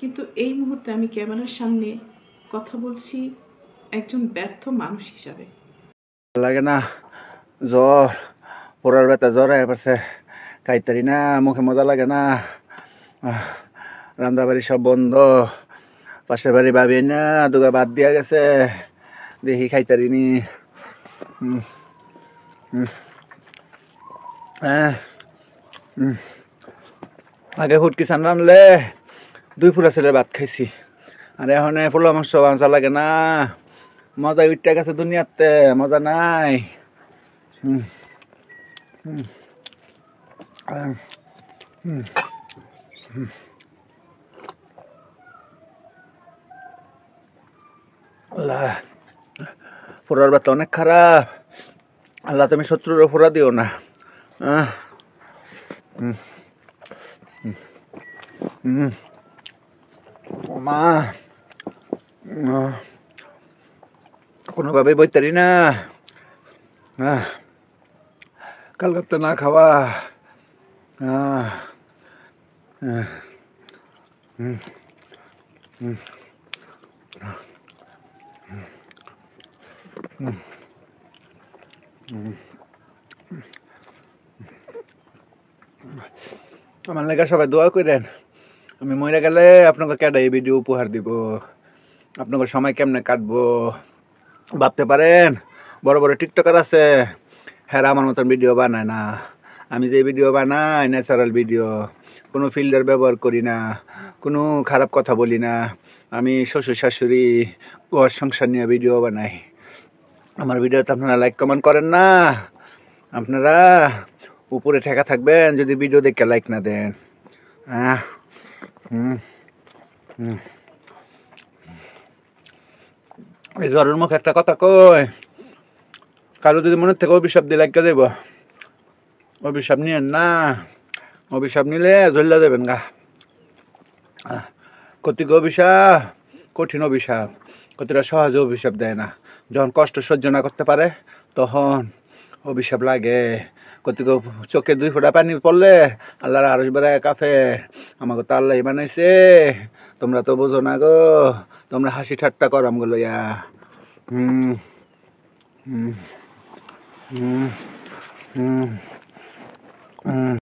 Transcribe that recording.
কিন্তু এই মুহূর্তে আমি ক্যামেরার সামনে কথা বলছি একজন ব্যর্থ মানুষ হিসাবে। লাগে না জ্বর পড়ার ব্যথা জ্বর পড়ছে। খাইতারি না মুখে মজা লাগে না। আহ, রান্না বাড়ি সব বন্ধ। পাশের বাড়ি ভাবি না দুগা বাদ দিয়া গেছে। দেখি খাইতারি নি। আগে ফুটকি সান রানলে দুই ফুলা ছেলে ভাত খাইছি। আর এখন পোলা মাংস বাংসা লাগে না। মজা উঠতে গেছে দুনিয়াতে মজা নাই। হুম, হুম, হুম, হুম। আল্লাহ ফোরার ব্যথা অনেক খারাপ। আল্লাহ তুমি শত্রুর ফোরা দিও না। হুম, হুম, হুম। মা আহ, কোনোভাবে বইতারি না। কালকাতা না খাওয়া। আমার লেগে সবাই দোয়া করেন। আমি মরে গেলে আপনাকে কেডা এই ভিডিও উপহার দিব? আপনাকে সময় কেমনে কাটবো? ভাবতে পারেন? বড় বড় টিকটকার আছে। হ্যাঁ আমার মতন ভিডিও বানায় না। আমি যে ভিডিও বানাই ন্যাচারাল ভিডিও কোনো ফিল্টার ব্যবহার করি না, কোনো খারাপ কথা বলি না। আমি শ্বশুর, শাশুড়ি, ঘর, সংসার নিয়ে ভিডিও বানাই। আমার ভিডিওতে আপনারা লাইক কমেন্ট করেন না। আপনারা উপরে ঠেকা থাকবেন, যদি ভিডিও দেখে লাইক না দেন। হ্যাঁ এই জ্বরের মুখে একটা কথা কই কারও যদি মনে থেকে অভিশাপ দিয়ে লাগিয়ে দেব, অভিশাপ নিয়েন না, অভিশাপ নিলে জ্বল্লা দেবেন গা। কতিকে অভিশাপ? কঠিন অভিশাপ। কতটা সহজে অভিশাপ দেয় না। যখন কষ্ট সহ্য না করতে পারে, তখন অভিশাপ লাগে। কতিকে চোখে দুই ফোঁটা পানি পড়লে আল্লাহর আরস বেড়ায় কাফে। আমাকে তো আল্লাহ বানাইছে। তোমরা তো বোঝো না গো। তোমরা হাসি ঠাট্টা করো আমগুলো ইয়া হুম হুম হুম হুম।